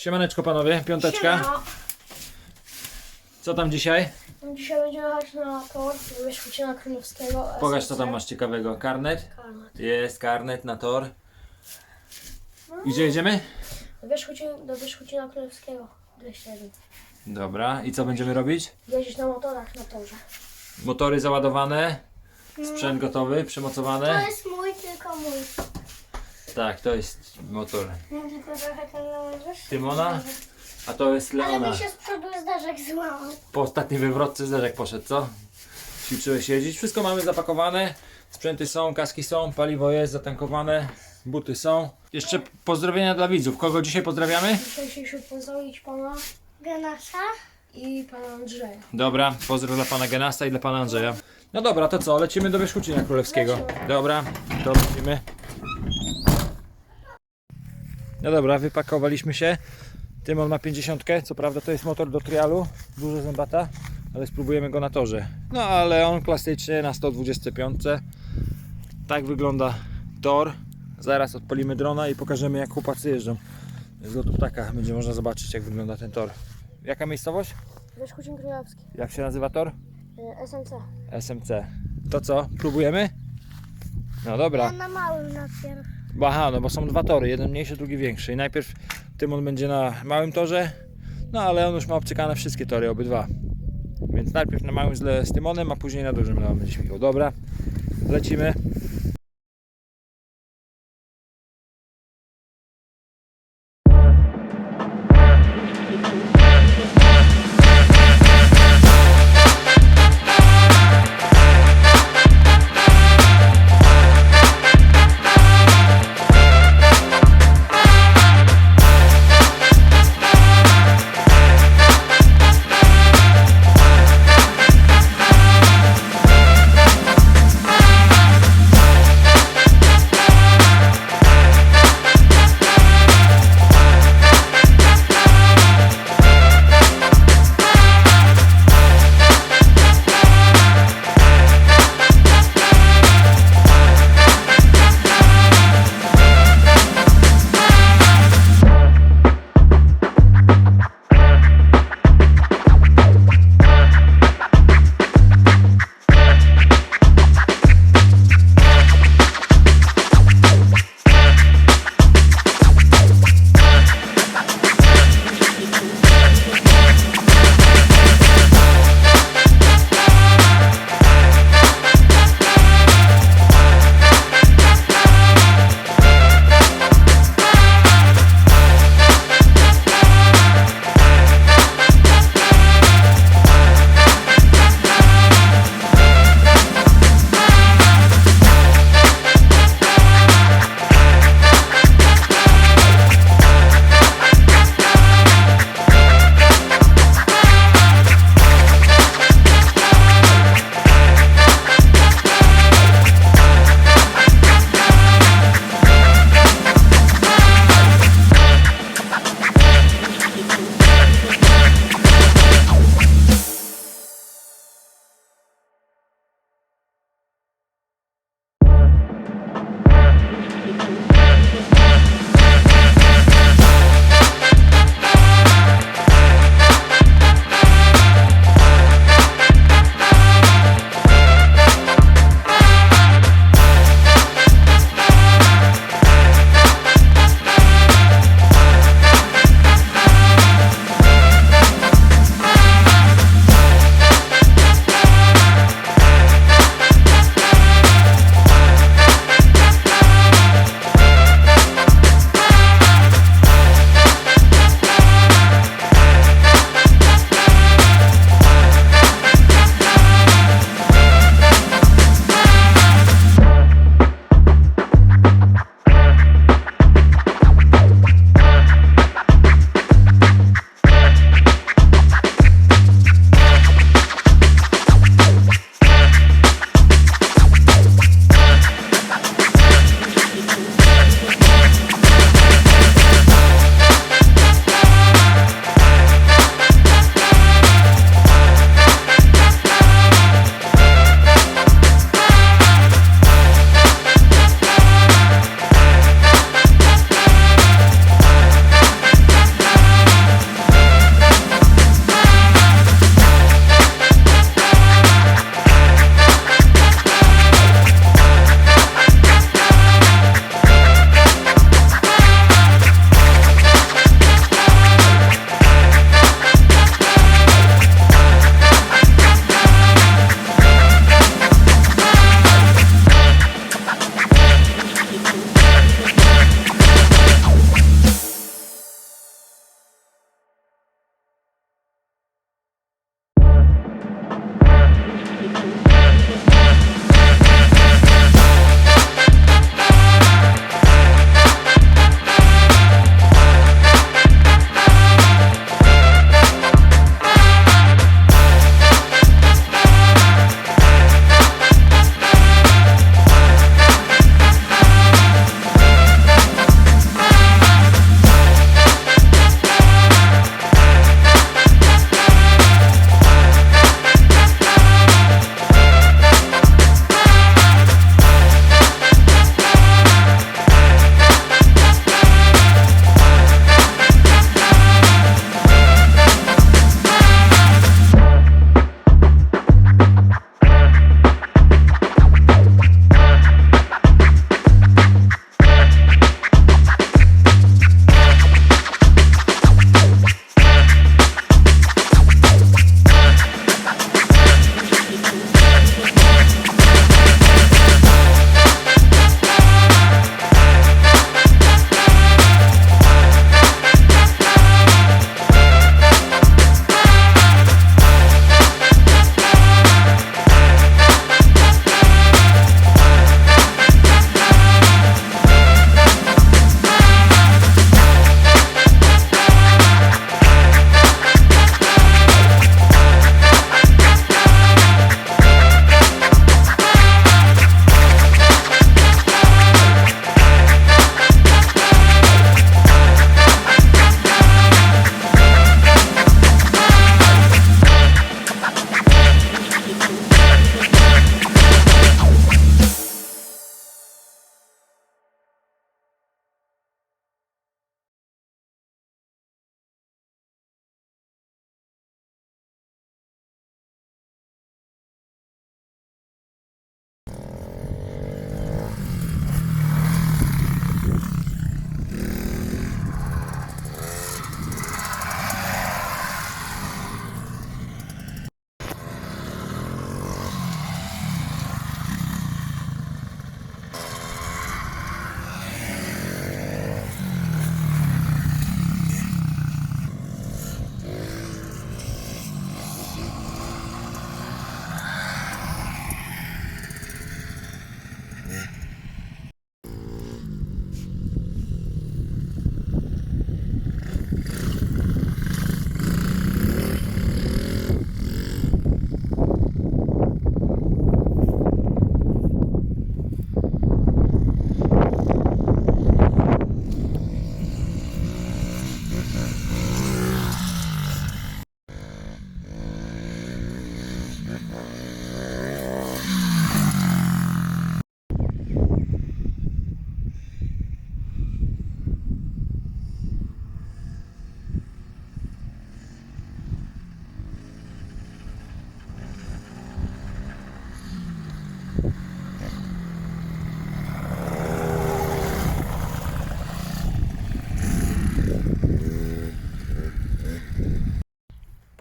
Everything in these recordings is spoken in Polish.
Siemaneczko panowie, piąteczka. Siema. Co tam dzisiaj? Dzisiaj będziemy jechać na tor Wyszkucina Królewskiego. Pokaż co tam masz ciekawego. Karnet? Karnet. Jest karnet na tor. I gdzie jedziemy? Do Wyszkucin- Do Wyszkucina Królewskiego 201. Dobra, i co będziemy robić? Jeździć na motorach na torze. Motory załadowane, sprzęt gotowy, To przymocowane. jest mój, tylko mój. Tak, to jest motor Ja tylko trochę ten nałożysz. Tymona, a to jest Ale Leona. mi się z przodu zdarzek złamał. Po ostatniej wywrotce zderzek poszedł, co? Ćwiczyłeś jeździć. Wszystko mamy zapakowane. Sprzęty są, kaski są, paliwo jest zatankowane, buty są. Jeszcze pozdrowienia dla widzów. Kogo dzisiaj pozdrawiamy? Dzisiaj chcieliśmy pozdrowić pana Ganasa. i pana Andrzeja. Dobra, pozdro dla pana Genasta i dla pana Andrzeja. No dobra, to co? Lecimy do Wierzchucina Królewskiego. Dobra, to lecimy. No dobra, wypakowaliśmy się. Tymon ma 50, co prawda to jest motor do trialu, dużo zębata, ale spróbujemy go na torze. No ale on klasycznie na 125. Tak wygląda tor. Zaraz odpalimy drona i pokażemy jak chłopacy jeżdżą. Z lotu ptaka będzie można zobaczyć jak wygląda ten tor. Jaka miejscowość? Wyszkucin Królewski. Jak się nazywa tor? y, SMC. SMC. To co? Próbujemy? No Ja dobra. na małym najpierw. Bo Aha, no bo są dwa tory, jeden mniejszy, drugi większy. I najpierw Tymon będzie na małym torze, no ale on już ma obcykane wszystkie tory, obydwa. Więc najpierw na małym z, z Tymonem, a później na dużym Leon będzie śmigał. Dobra, lecimy.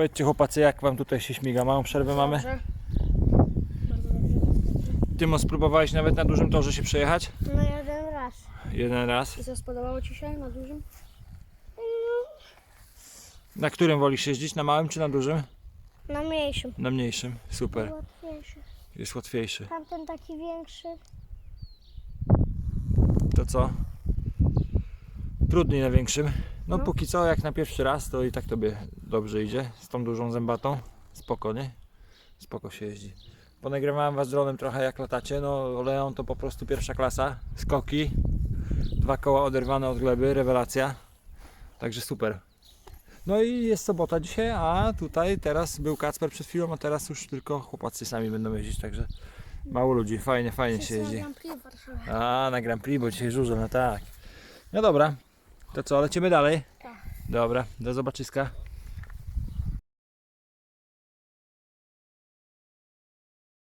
Powiedzcie chłopacy, jak wam tutaj się śmiga? Małą przerwę mamy? Dobrze. Bardzo dobrze. Tymo, spróbowałeś nawet na dużym torze się przejechać? No jeden raz. Jeden raz. I co, spodobało Ci się na dużym? Na którym wolisz jeździć? Na małym czy na dużym? Na mniejszym. Na mniejszym. Super. Łatwiejszy. Jest łatwiejszy. Tamten taki większy. To co? Trudniej na większym. No, No. póki co, jak na pierwszy raz, to i tak tobie dobrze idzie. Z tą dużą zębatą. Spoko, nie? Spoko się jeździ. Ponagrywałem was dronem trochę jak latacie. No, Leon to po prostu pierwsza klasa. Skoki. Dwa koła oderwane od gleby. Rewelacja. Także super. No i jest sobota dzisiaj, a tutaj teraz był Kacper przed chwilą, a teraz już tylko chłopacy sami będą jeździć, także mało ludzi, fajnie, fajnie się jeździ. Grand Prix. A, na Grand Prix, bo dzisiaj żużel, no tak. No dobra, to co, lecimy dalej? Tak. Dobra, do zobaczyska.